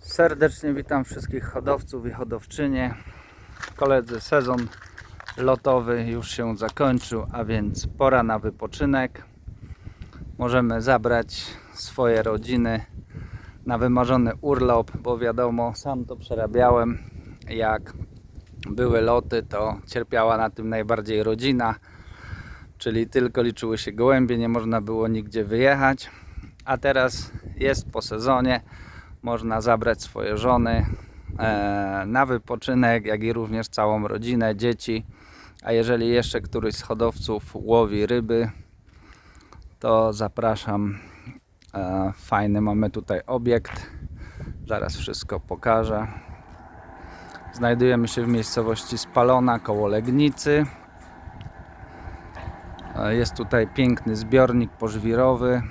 Serdecznie witam wszystkich hodowców i hodowczynie. Koledzy, sezon lotowy już się zakończył, a więc pora na wypoczynek. Możemy zabrać swoje rodziny na wymarzony urlop, bo wiadomo, sam to przerabiałem. Jak były loty, to cierpiała na tym najbardziej rodzina, czyli tylko liczyły się gołębie, nie można było nigdzie wyjechać. A teraz jest po sezonie, można zabrać swoje żony e, na wypoczynek, jak i również całą rodzinę, dzieci. A jeżeli jeszcze któryś z hodowców łowi ryby, to zapraszam. E, fajny mamy tutaj obiekt. Zaraz wszystko pokażę. Znajdujemy się w miejscowości Spalona koło Legnicy. E, Jest tutaj piękny zbiornik pożwirowy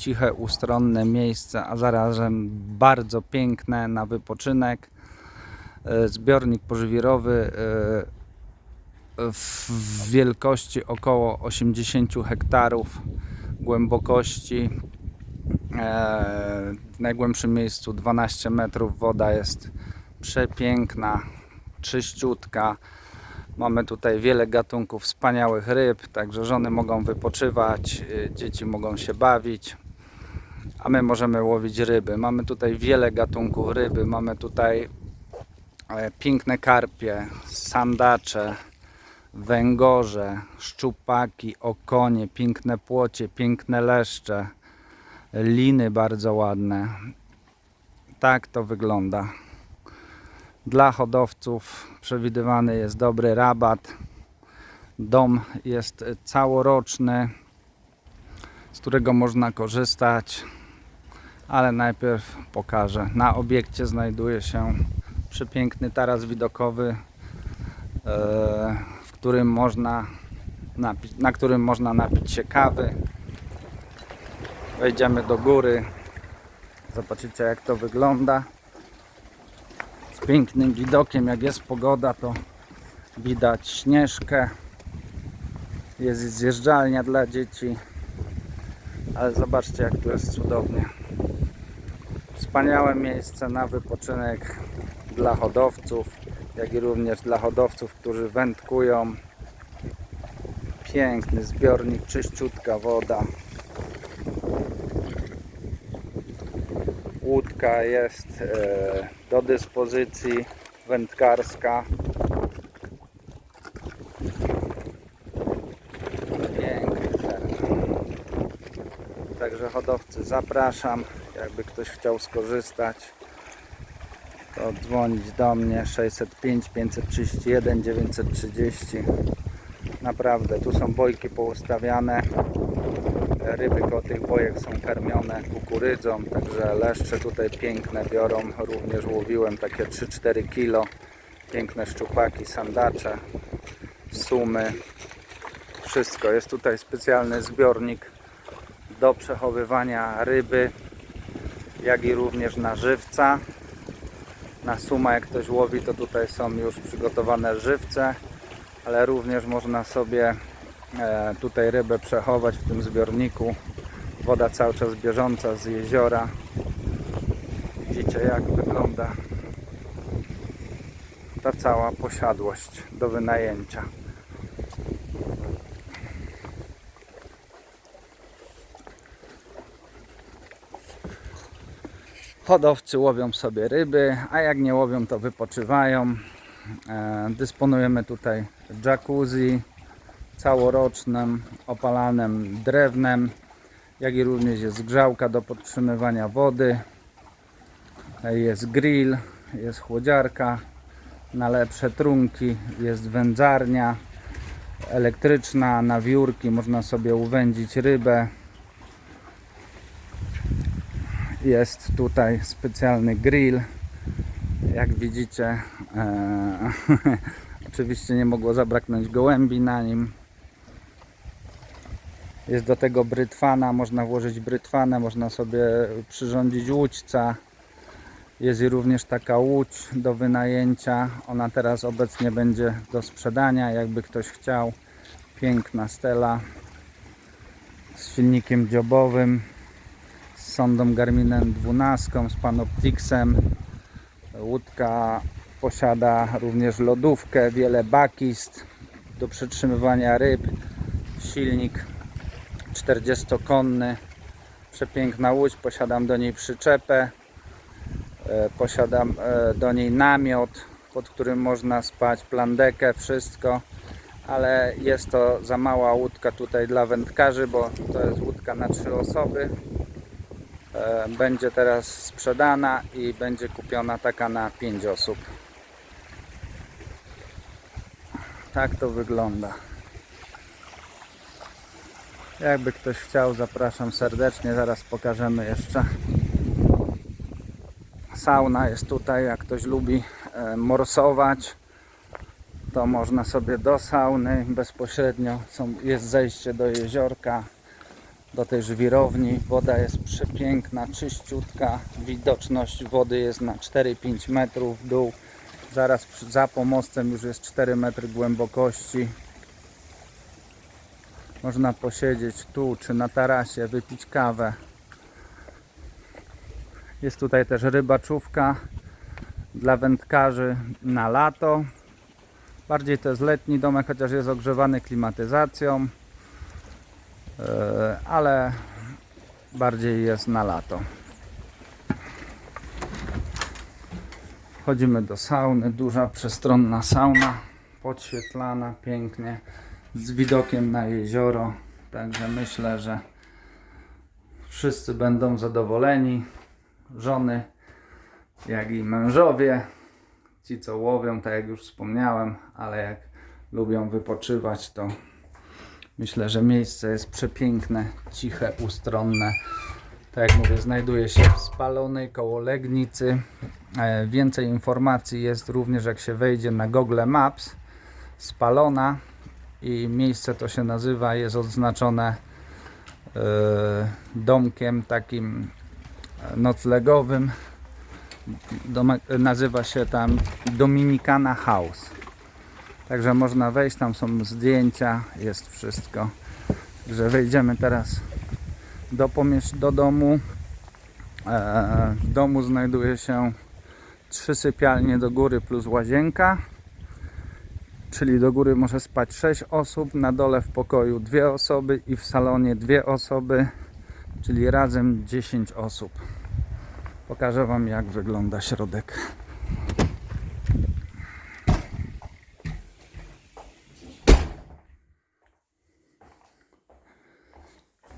ciche, ustronne miejsce, a zarazem bardzo piękne na wypoczynek. E, Zbiornik pożwirowy e, w wielkości około 80 hektarów głębokości. E, W najgłębszym miejscu 12 metrów. Woda jest przepiękna, czyściutka. Mamy tutaj wiele gatunków wspaniałych ryb, także żony mogą wypoczywać, dzieci mogą się bawić, a my możemy łowić ryby. Mamy tutaj wiele gatunków ryby, mamy tutaj e, piękne karpie, sandacze, węgorze, szczupaki, okonie, piękne płocie, piękne leszcze, liny bardzo ładne. Tak to wygląda. Dla hodowców przewidywany jest dobry rabat. Dom jest całoroczny, z którego można korzystać, ale najpierw pokażę. Na obiekcie znajduje się przepiękny taras widokowy, e, w którym można napić, na którym można napić się kawy. Wejdziemy do góry. Zobaczycie jak to wygląda z pięknym widokiem. Jak jest pogoda, to widać śnieżkę. Jest zjeżdżalnia dla dzieci. Ale zobaczcie, jak tu jest cudownie. Wspaniałe miejsce na wypoczynek dla hodowców, jak i również dla hodowców, którzy wędkują. Piękny zbiornik, czyściutka woda. Łódka jest e, do dyspozycji wędkarska. Piękny. Także hodowcy zapraszam, jakby ktoś chciał skorzystać to dzwonić do mnie 605 531 930 naprawdę tu są bojki poustawiane. Ryby koło tych bojek są karmione kukurydzą, także leszcze tutaj piękne biorą, również łowiłem takie 3-4 kilo, piękne szczupaki, sandacze, sumy, wszystko, jest tutaj specjalny zbiornik do przechowywania ryby, jak i również na żywca, na suma jak ktoś łowi to tutaj są już przygotowane żywce, ale również można sobie e, tutaj rybę przechować w tym zbiorniku. Woda cały czas bieżąca z jeziora. Widzicie jak wygląda ta cała posiadłość do wynajęcia. Hodowcy łowią sobie ryby, a jak nie łowią to wypoczywają. E, Dysponujemy tutaj jacuzzi całorocznym, opalanym drewnem, jak i również jest grzałka do podtrzymywania wody, E, jest grill, jest chłodziarka na lepsze trunki, jest wędzarnia elektryczna, na wiórki, można sobie uwędzić rybę. Jest tutaj specjalny grill, jak widzicie. E, oczywiście nie mogło zabraknąć gołębi na nim. Jest do tego brytwana, można włożyć brytwanę, można sobie przyrządzić łódźca. Jest również taka łódź do wynajęcia. Ona teraz obecnie będzie do sprzedania, jakby ktoś chciał. Piękna stela z silnikiem dziobowym, z sondą Garminem 12, z Panoptixem. Łódka posiada również lodówkę, wiele bakist do przetrzymywania ryb, silnik 40-konny, przepiękna łódź, posiadam do niej przyczepę, e, posiadam e, do niej namiot, pod którym można spać, plandekę, wszystko, ale jest to za mała łódka tutaj dla wędkarzy, bo to jest łódka na trzy osoby. E, Będzie teraz sprzedana i będzie kupiona taka na 5 osób. Tak to wygląda. Jakby ktoś chciał, zapraszam serdecznie. Zaraz pokażemy jeszcze. Sauna jest tutaj, jak ktoś lubi e, morsować, to można sobie do sauny bezpośrednio. Jest zejście do jeziorka, do tej żwirowni. Woda jest przepiękna, czyściutka. Widoczność wody jest na 4-5 metrów w dół. Zaraz za pomostem już jest 4 metry głębokości. Można posiedzieć tu czy na tarasie, wypić kawę. Jest tutaj też rybaczówka dla wędkarzy na lato. Bardziej to jest letni domek, chociaż jest ogrzewany klimatyzacją, ale bardziej jest na lato. Wchodzimy do sauny, duża przestronna sauna, podświetlana pięknie, z widokiem na jezioro. Także myślę, że wszyscy będą zadowoleni. Żony, jak i mężowie. Ci, co łowią, tak jak już wspomniałem, ale jak lubią wypoczywać, to myślę, że miejsce jest przepiękne, ciche, ustronne. Tak jak mówię, znajduje się w spalonej koło Legnicy. E, Więcej informacji jest również jak się wejdzie na Google Maps. Spalona i miejsce to się nazywa, jest odznaczone e, domkiem takim e, noclegowym. Nazywa się tam Dominicana House. Także można wejść, tam są zdjęcia, jest wszystko. Także wejdziemy teraz do, pomiesz- do domu. E, w domu znajduje się trzy sypialnie do góry plus łazienka. Czyli do góry może spać 6 osób, na dole w pokoju dwie osoby i w salonie dwie osoby, czyli razem 10 osób. Pokażę Wam jak wygląda środek.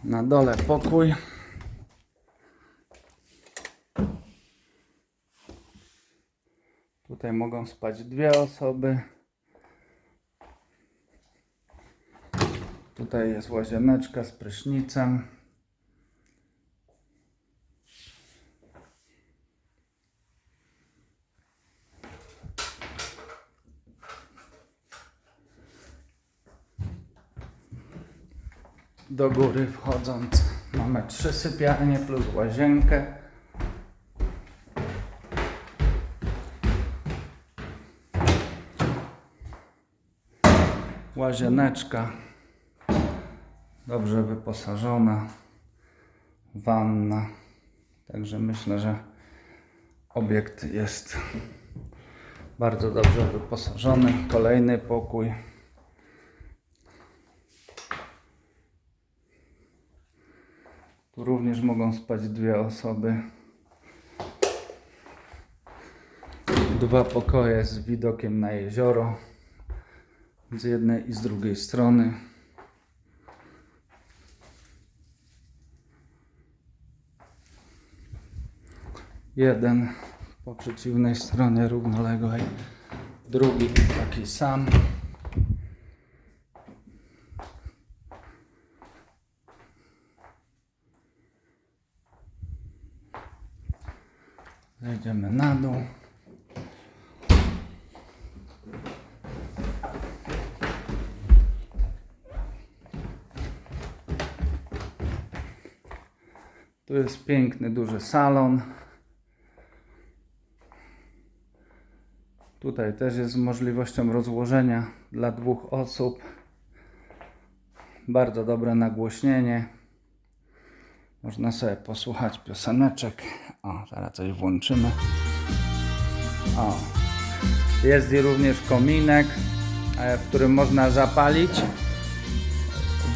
Na dole pokój. Tutaj mogą spać dwie osoby. Tutaj jest łazieneczka z prysznicem. Do góry wchodząc mamy trzy sypialnie plus łazienkę. Łazieneczka dobrze wyposażona, wanna. Także myślę, że obiekt jest bardzo dobrze wyposażony. Kolejny pokój. Tu również mogą spać dwie osoby. Dwa pokoje z widokiem na jezioro. Z jednej i z drugiej strony. Jeden po przeciwnej stronie równoległej, drugi taki sam. Zejdziemy na dół. Tu jest piękny, duży salon. Tutaj też jest z możliwością rozłożenia dla dwóch osób. Bardzo dobre nagłośnienie. Można sobie posłuchać pioseneczek. O, zaraz coś włączymy. O. Jest i również kominek, e, w którym można zapalić,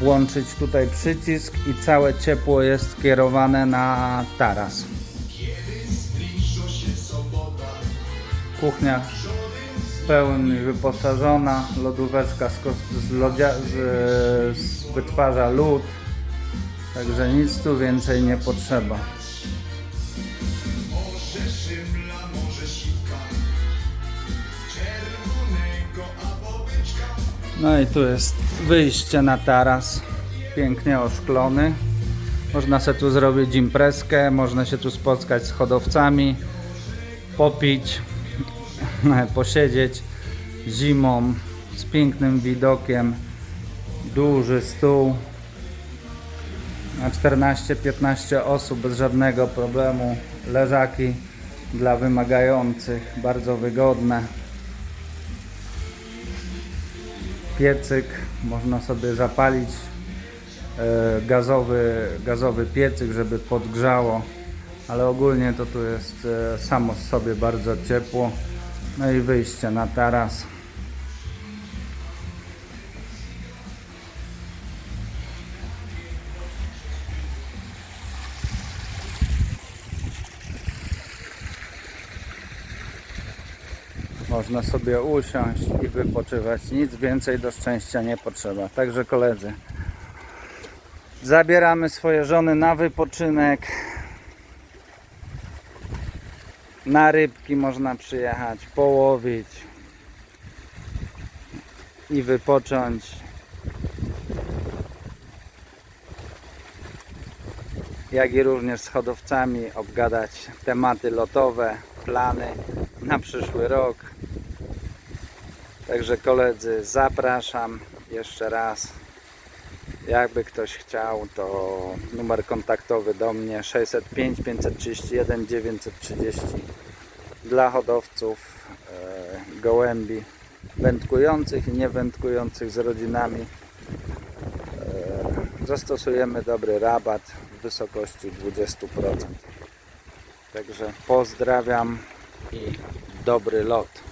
włączyć tutaj przycisk i całe ciepło jest skierowane na taras. Kuchnia w pełni wyposażona, lodóweczka z, z, z wytwarza lód, także nic tu więcej nie potrzeba. No i tu jest wyjście na taras, pięknie oszklony. Można sobie tu zrobić imprezkę, można się tu spotkać z hodowcami, popić, posiedzieć zimą z pięknym widokiem, duży stół na 14-15 osób bez żadnego problemu, leżaki dla wymagających, bardzo wygodne. piecyk, można sobie zapalić e, gazowy, gazowy piecyk, żeby podgrzało, ale ogólnie to tu jest e, samo z sobie bardzo ciepło. No i wyjście na taras. Można sobie usiąść i wypoczywać. Nic więcej do szczęścia nie potrzeba. Także koledzy, zabieramy swoje żony na wypoczynek. Na rybki można przyjechać, połowić i wypocząć. Jak i również z hodowcami obgadać tematy lotowe, plany na przyszły rok. Także koledzy, zapraszam jeszcze raz. Jakby ktoś chciał, to numer kontaktowy do mnie 605 531 930 dla hodowców e, gołębi wędkujących i niewędkujących z rodzinami. E, zastosujemy dobry rabat w wysokości 20%. Także pozdrawiam i dobry lot.